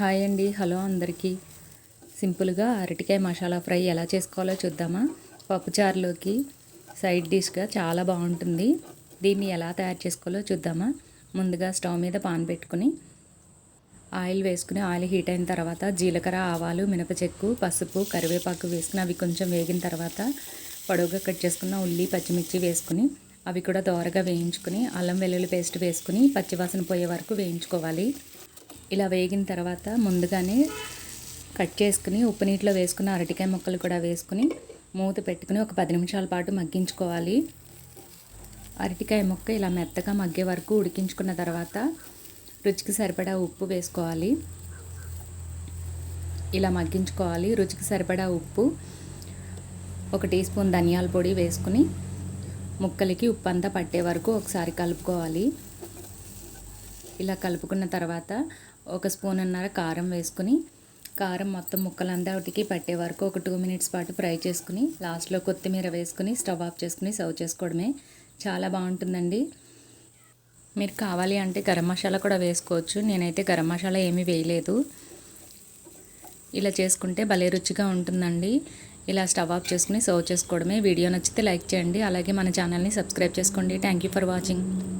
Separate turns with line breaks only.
Hi అండి. Hello అందరికీ. సింపుల్గా అరటికాయ మసాలా ఫ్రై ఎలా చేసుకోవాలో చూద్దామా? పప్పుచారులోకి సైడ్ డిష్గా చాలా బాగుంటుంది. దీన్ని ఎలా తయారు చేసుకోవాలో చూద్దామా? ముందుగా స్టవ్ మీద పాన్ పెట్టుకుని ఆయిల్ వేసుకుని ఆయిల్ హీట్ అయిన తర్వాత జీలకర్ర ఆవాలు మినపచెక్కు పసుపు కరివేపాకు వేసుకుని అవి కొంచెం వేగిన తర్వాత పొడవుగా కట్ చేసుకున్న ఉల్లి పచ్చిమిర్చి వేసుకుని అవి కూడా దోరగా వేయించుకుని అల్లం వెల్లుల్లి పేస్ట్ వేసుకుని పచ్చివాసన పోయే వరకు వేయించుకోవాలి. ఇలా వేగిన తర్వాత ముందుగానే కట్ చేసుకుని ఉప్పు నీటిలో వేసుకున్న అరటికాయ ముక్కలు కూడా వేసుకుని మూత పెట్టుకుని ఒక పది నిమిషాల పాటు మగ్గించుకోవాలి. అరటికాయ ముక్క ఇలా మెత్తగా మగ్గే వరకు ఉడికించుకున్న తర్వాత రుచికి సరిపడా ఉప్పు వేసుకోవాలి. ఇలా మగ్గించుకోవాలి. రుచికి సరిపడా ఉప్పు ఒక టీ స్పూన్ ధనియాల పొడి వేసుకుని ముక్కలకి ఉప్పు అంతా పట్టే వరకు ఒకసారి కలుపుకోవాలి. ఇలా కలుపుకున్న తర్వాత ఒక స్పూన్ అన్నర కారం వేసుకుని కారం మొత్తం ముక్కలందరికీ పట్టే వరకు ఒక టూ మినిట్స్ పాటు ఫ్రై చేసుకుని లాస్ట్లో కొత్తిమీర వేసుకుని స్టవ్ ఆఫ్ చేసుకుని సర్వ్ చేసుకోవడమే. చాలా బాగుంటుందండి. మీరు కావాలి అంటే గరం మసాలా కూడా వేసుకోవచ్చు. నేనైతే గరం మసాలా ఏమీ వేయలేదు. ఇలా చేసుకుంటే భలే రుచిగా ఉంటుందండి. ఇలా స్టవ్ ఆఫ్ చేసుకుని సర్వ్ చేసుకోవడమే. వీడియో నచ్చితే లైక్ చేయండి. అలాగే మన ఛానల్ని సబ్స్క్రైబ్ చేసుకోండి. Thank you for watching